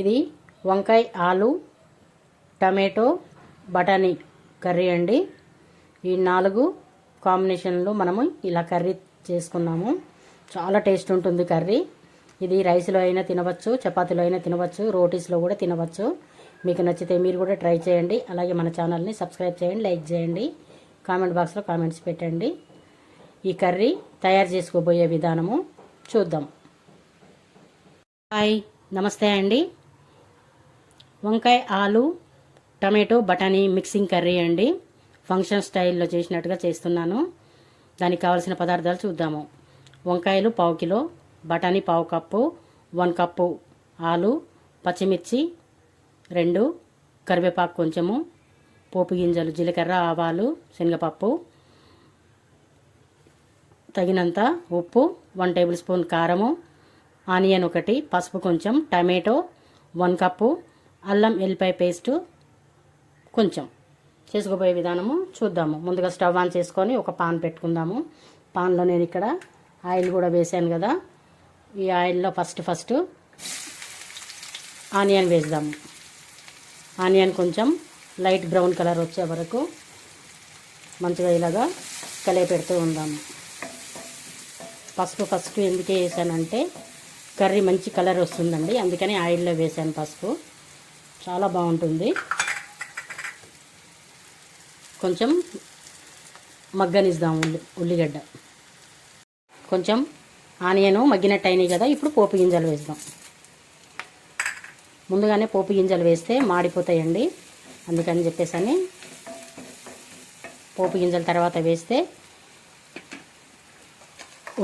ఇది వంకాయ ఆలు టమాటో బఠానీ కర్రీ అండి. ఈ నాలుగు కాంబినేషన్లో మనము ఇలా కర్రీ చేసుకున్నాము. చాలా టేస్ట్ ఉంటుంది కర్రీ. ఇది రైస్లో అయినా తినవచ్చు చపాతీలో అయినా తినవచ్చు రోటీస్లో కూడా తినవచ్చు. మీకు నచ్చితే మీరు కూడా ట్రై చేయండి. అలాగే మన ఛానల్ని సబ్స్క్రైబ్ చేయండి లైక్ చేయండి. కామెంట్ బాక్స్లో కామెంట్స్ పెట్టండి. ఈ కర్రీ తయారు చేసుకోబోయే విధానము చూద్దాం. హాయ్ నమస్తే అండి. వంకాయ ఆలు టమాటో బఠానీ మిక్సింగ్ కర్రీ అండి. ఫంక్షన్ స్టైల్లో చేసినట్టుగా చేస్తున్నాను. దానికి కావాల్సిన పదార్థాలు చూద్దాము. వంకాయలు పావు కిలో బఠానీ పావు కప్పు వన్ కప్పు ఆలు పచ్చిమిర్చి రెండు కరివేపాకు కొంచెము పోపు గింజలు జీలకర్ర ఆవాలు శనగపప్పు తగినంత ఉప్పు వన్ టేబుల్ స్పూన్ కారము ఆనియన్ ఒకటి పసుపు కొంచెం టమాటో వన్ కప్పు అల్లం ఎల్లిపాయ పేస్టు కొంచెం చేసుకోబోయే విధానము చూద్దాము. ముందుగా స్టవ్ ఆన్ చేసుకొని ఒక పాన్ పెట్టుకుందాము. పాన్లో నేను ఇక్కడ ఆయిల్ కూడా వేసాను కదా. ఈ ఆయిల్లో ఫస్ట్ ఫస్ట్ ఆనియన్ వేద్దాము. ఆనియన్ కొంచెం లైట్ బ్రౌన్ కలర్ వచ్చే వరకు మంచిగా ఇలాగా కలిపి పెడుతూ ఉందాము. పసుపు ఫస్ట్ ఎందుకే వేసానంటే కర్రీ మంచి కలర్ వస్తుందండి. అందుకని ఆయిల్లో వేసాను పసుపు. చాలా బాగుంటుంది. కొంచెం మగ్గనిద్దాం ఉల్లి ఉల్లిగడ్డ. కొంచెం ఆనియను మగ్గినట్టు అయినాయి కదా ఇప్పుడు పోపు గింజలు వేద్దాం. ముందుగానే పోపు గింజలు వేస్తే మాడిపోతాయండి. అందుకని చెప్పేసి పోపు గింజల తర్వాత వేస్తే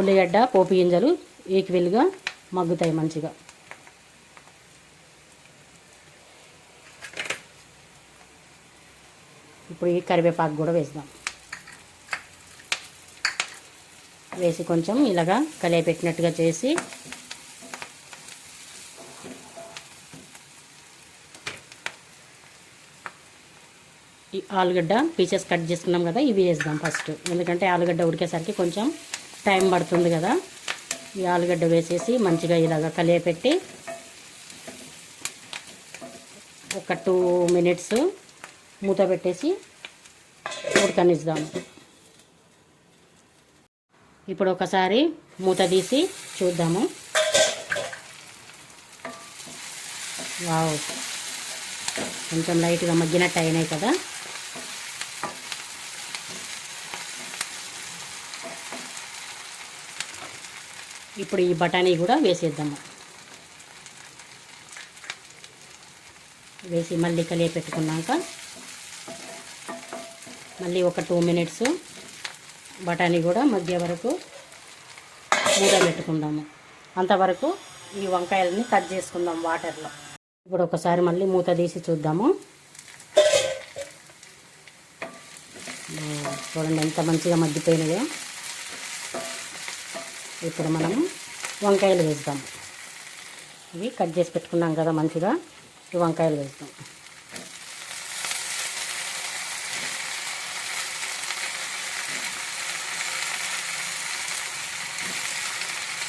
ఉల్లిగడ్డ పోపు గింజలు ఈక్వెల్గా మగ్గుతాయి మంచిగా. ఇప్పుడు ఈ కరివేపాకు కూడా వేద్దాం. వేసి కొంచెం ఇలాగా కలియపెట్టినట్టుగా చేసి ఈ ఆలుగడ్డ పీసెస్ కట్ చేసుకున్నాం కదా ఇవి వేద్దాం ఫస్ట్. ఎందుకంటే ఆలుగడ్డ ఉడికేసరికి కొంచెం టైం పడుతుంది కదా. ఈ ఆలుగడ్డ వేసేసి మంచిగా ఇలాగ కలియపెట్టి ఒక టూ మినిట్స్ మూత పెట్టేసి ఉడకనిద్దాము. ఇప్పుడు ఒకసారి మూత తీసి చూద్దాము. వావ్. కొంచెం లైట్గా మగ్గినట్టు అయినాయి కదా. ఇప్పుడు ఈ బఠానీ కూడా వేసేద్దాము. వేసి మళ్ళీ కలియ పెట్టుకున్నాక మళ్ళీ ఒక టూ మినిట్స్ బఠానీ కూడా మధ్య వరకు మూత పెట్టుకుందాము. అంతవరకు ఈ వంకాయలని కట్ చేసుకుందాం వాటర్లో. ఇప్పుడు ఒకసారి మళ్ళీ మూత తీసి చూద్దాము. చూడండి ఎంత మంచిగా మగ్గిపోయినాయో. ఇప్పుడు మనము వంకాయలు వేస్తాము ఇవి కట్ చేసి పెట్టుకున్నాం కదా మంచిగా. ఈ వంకాయలు వేద్దాం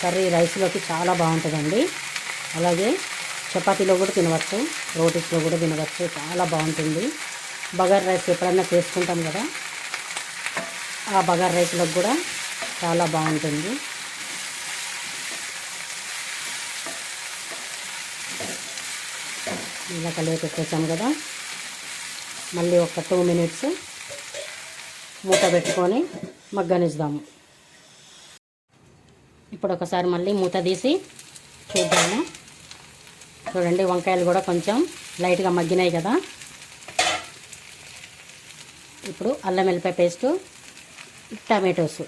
కర్రీ రైస్లోకి చాలా బాగుంటుందండి. అలాగే చపాతీలో కూడా తినవచ్చు రోటీస్లో కూడా తినవచ్చు చాలా బాగుంటుంది. బగార్ రైస్ ఎప్పుడన్నా చేసుకుంటాం కదా ఆ బగార్ రైస్లోకి కూడా చాలా బాగుంటుంది. ఇలా కలిగి పెట్టేసాం కదా మళ్ళీ ఒక టూ మినిట్స్ మూత పెట్టుకొని మగ్గనిస్తాము ఇప్పుడు ఒకసారి మళ్ళీ మూత తీసి చూద్దాము. చూడండి వంకాయలు కూడా కొంచెం లైట్గా మగ్గినాయి కదా. ఇప్పుడు అల్లం వెల్లిపాయ పేస్టు టమాటోస్.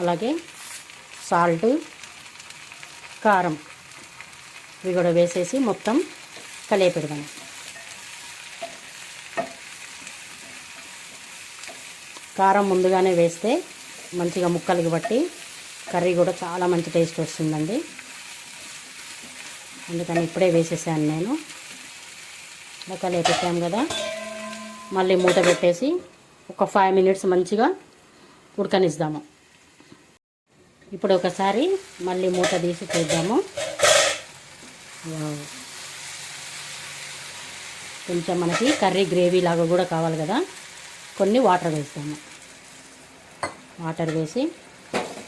అలాగే సాల్ట్ కారం. ఇవి కూడా వేసేసి మొత్తం కలియ పెడదాం కారం ముందుగానే వేస్తే మంచిగా ముక్కలకి బట్టి కర్రీ కూడా చాలా మంచి టేస్ట్ వస్తుందండి. అందుకని ఇప్పుడే వేసేసాను నేను. ఇలా కలియ కదా. మళ్ళీ మూత పెట్టేసి ఒక ఫైవ్ మినిట్స్ మంచిగా ఉడకనిస్తాము. ఇప్పుడు ఒకసారి మళ్ళీ మూత తీసి చూద్దాము. కొంచెం మనకి కర్రీ గ్రేవీ లాగా కూడా కావాలి కదా. కొన్ని వాటర్ వేస్తాము. వాటర్ వేసి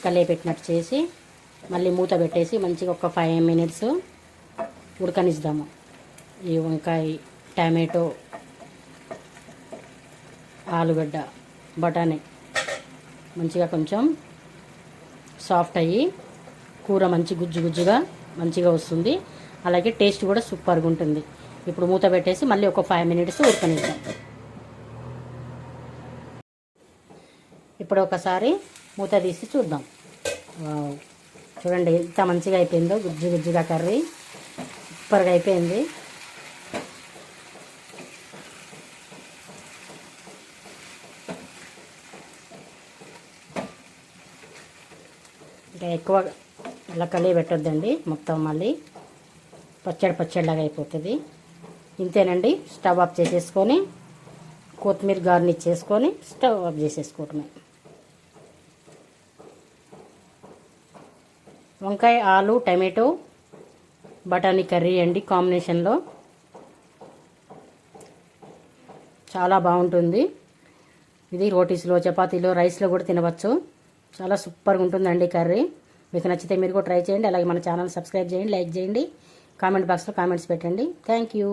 కలే పెట్టినట్టు చేసి మళ్ళీ మూత పెట్టేసి మంచిగా ఒక ఫైవ్ మినిట్స్ ఉడకనిద్దాము ఈ వంకాయ టమాటో ఆలుగడ్డ బఠానీ మంచిగా కొంచెం సాఫ్ట్ అయ్యి కూర మంచి గుజ్జు గుజ్జుగా మంచిగా వస్తుంది. అలాగే టేస్ట్ కూడా సూపర్గా ఉంటుంది. ఇప్పుడు మూత పెట్టేసి మళ్ళీ ఒక ఫైవ్ మినిట్స్ ఉడకనిద్దాం ఇప్పుడు ఒకసారి మూత తీసి చూద్దాం. చూడండి ఎంత మంచిగా అయిపోయిందో గుజ్జు గుజ్జుగా కర్రీ. సూపర్గా అయిపోయింది. ఇంకా ఎక్కువ ఇలా కలిగి పెట్టొద్దండి మొత్తం మళ్ళీ పచ్చడి పచ్చడిలాగా అయిపోతుంది. ఇంతేనండి స్టవ్ ఆఫ్ చేసేసుకొని కొత్తిమీర గార్నిష్ చేసుకొని స్టవ్ ఆఫ్ చేసేసుకోవటమే. వంకాయ ఆలు టమాటో బఠానీ కర్రీ అండి కాంబినేషన్లో. చాలా బాగుంటుంది. ఇది రోటీస్లో చపాతీలో రైస్లో కూడా తినవచ్చు. చాలా సూపర్గా ఉంటుందండి కర్రీ. మీకు నచ్చితే మీరు కూడా ట్రై చేయండి. అలాగే మన ఛానల్ సబ్స్క్రైబ్ చేయండి లైక్ చేయండి కామెంట్ బాక్స్లో కామెంట్స్ పెట్టండి. Thank you.